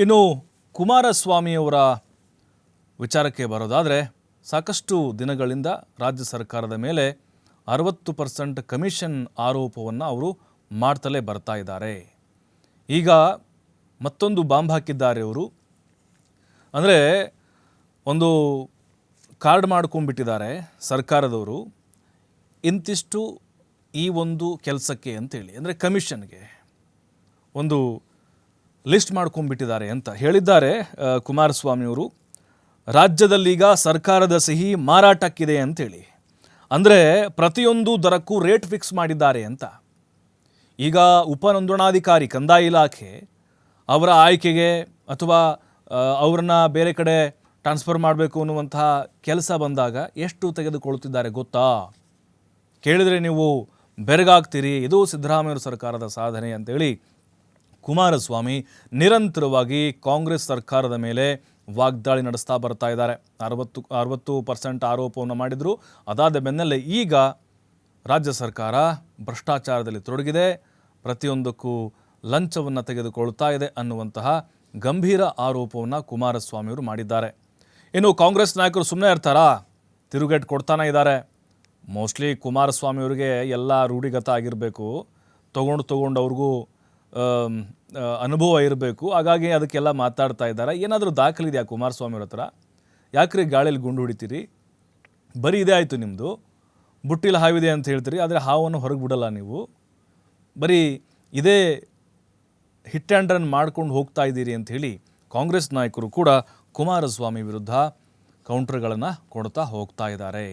ಇನ್ನು ಕುಮಾರಸ್ವಾಮಿಯವರ ವಿಚಾರಕ್ಕೆ ಬರೋದಾದರೆ ಸಾಕಷ್ಟು ದಿನಗಳಿಂದ ರಾಜ್ಯ ಸರ್ಕಾರದ ಮೇಲೆ ಅರವತ್ತು ಪರ್ಸೆಂಟ್ ಕಮಿಷನ್ ಆರೋಪವನ್ನು ಅವರು ಮಾಡ್ತಲೇ ಬರ್ತಾ ಇದ್ದಾರೆ. ಈಗ ಮತ್ತೊಂದು ಬಾಂಬ್ ಹಾಕಿದ್ದಾರೆ ಅವರು. ಅಂದರೆ ಒಂದು ಕಾರ್ಡ್ ಮಾಡ್ಕೊಂಡ್ಬಿಟ್ಟಿದ್ದಾರೆ ಸರ್ಕಾರದವರು. ಇಂತಿಷ್ಟು ಈ ಒಂದು ಕೆಲಸಕ್ಕೆ ಅಂತೇಳಿ, ಅಂದರೆ ಕಮಿಷನ್ಗೆ ಒಂದು ಲಿಸ್ಟ್ ಮಾಡ್ಕೊಂಡ್ಬಿಟ್ಟಿದ್ದಾರೆ ಅಂತ ಹೇಳಿದ್ದಾರೆ ಕುಮಾರಸ್ವಾಮಿಯವರು. ರಾಜ್ಯದಲ್ಲೀಗ ಸರ್ಕಾರದ ಸಿಹಿ ಮಾರಾಟಕ್ಕಿದೆ ಅಂತೇಳಿ. ಅಂದರೆ ಪ್ರತಿಯೊಂದು ದರಕ್ಕೂ ರೇಟ್ ಫಿಕ್ಸ್ ಮಾಡಿದ್ದಾರೆ ಅಂತ. ಈಗ ಉಪನೋಂದಣಾಧಿಕಾರಿ ಕಂದಾಯ ಇಲಾಖೆ ಅವರ ಆಯ್ಕೆಗೆ ಅಥವಾ ಅವ್ರನ್ನ ಬೇರೆ ಕಡೆ ಟ್ರಾನ್ಸ್ಫರ್ ಮಾಡಬೇಕು ಅನ್ನುವಂತಹ ಕೆಲಸ ಬಂದಾಗ ಎಷ್ಟು ತೆಗೆದುಕೊಳ್ಳುತ್ತಿದ್ದಾರೆ ಗೊತ್ತಾ? ಕೇಳಿದರೆ ನೀವು ಬೆರಗಾಗ್ತೀರಿ. ಇದು ಸಿದ್ದರಾಮಯ್ಯ ಸರ್ಕಾರದ ಸಾಧನೆ ಅಂತೇಳಿ ಕುಮಾರಸ್ವಾಮಿ ನಿರಂತರವಾಗಿ ಕಾಂಗ್ರೆಸ್ ಸರ್ಕಾರದ ಮೇಲೆ ವಾಗ್ದಾಳಿ ನಡೆಸ್ತಾ ಬರ್ತಾ ಇದ್ದಾರೆ. ಅರವತ್ತು ಅರವತ್ತು ಪರ್ಸೆಂಟ್ ಆರೋಪವನ್ನು ಮಾಡಿದರು. ಅದಾದ ಬೆನ್ನಲ್ಲೇ ಈಗ ರಾಜ್ಯ ಸರ್ಕಾರ ಭ್ರಷ್ಟಾಚಾರದಲ್ಲಿ ತೊಡಗಿದೆ. ಪ್ರತಿಯೊಂದಕ್ಕೂ ಲಂಚವನ್ನು ತೆಗೆದುಕೊಳ್ತಾ ಇದೆ ಅನ್ನುವಂತಹ ಗಂಭೀರ ಆರೋಪವನ್ನು ಕುಮಾರಸ್ವಾಮಿಯವರು ಮಾಡಿದ್ದಾರೆ. ಇನ್ನು ಕಾಂಗ್ರೆಸ್ ನಾಯಕರು ಸುಮ್ಮನೆ ಇರ್ತಾರಾ? ತಿರುಗೇಟ್ ಕೊಡ್ತಾನೆ ಇದ್ದಾರೆ. ಮೋಸ್ಟ್ಲಿ ಕುಮಾರಸ್ವಾಮಿ ಅವರಿಗೆ ಎಲ್ಲ ರೂಢಿಗತ ಆಗಿರಬೇಕು. ತೊಗೊಂಡು ತೊಗೊಂಡು ಅವ್ರಿಗೂ ಅನುಭವ ಇರಬೇಕು. ಹಾಗಾಗಿ ಅದಕ್ಕೆಲ್ಲ ಮಾತಾಡ್ತಾ ಇದ್ದಾರೆ. ಏನಾದರೂ ದಾಖಲಿದೆಯಾ ಕುಮಾರಸ್ವಾಮಿ ಅವ್ರ ಹತ್ರ? ಯಾಕ್ರಿ ಗಾಳಿಯಲ್ಲಿ ಗುಂಡು ಹೊಡಿತೀರಿ? ಬರೀ ಇದೇ ಆಯಿತು ನಿಮ್ಮದು ಬುಟ್ಟಿಲ್ಲ ಹಾವಿದೆ ಅಂತ ಹೇಳ್ತೀರಿ, ಆದರೆ ಹಾವನ್ನು ಹೊರಗೆ ಬಿಡಲ್ಲ ನೀವು. ಬರೀ ಇದೇ ಹಿಟ್ ಆ್ಯಂಡ್ ರನ್ ಮಾಡ್ಕೊಂಡು ಹೋಗ್ತಾ ಇದ್ದೀರಿ ಹೇಳಿ ಕಾಂಗ್ರೆಸ್ ನಾಯಕರು ಕೂಡ ಕುಮಾರಸ್ವಾಮಿ ವಿರುದ್ಧ ಕೌಂಟರ್ಗಳನ್ನು ಕೊಡ್ತಾ ಹೋಗ್ತಾ ಇದ್ದಾರೆ.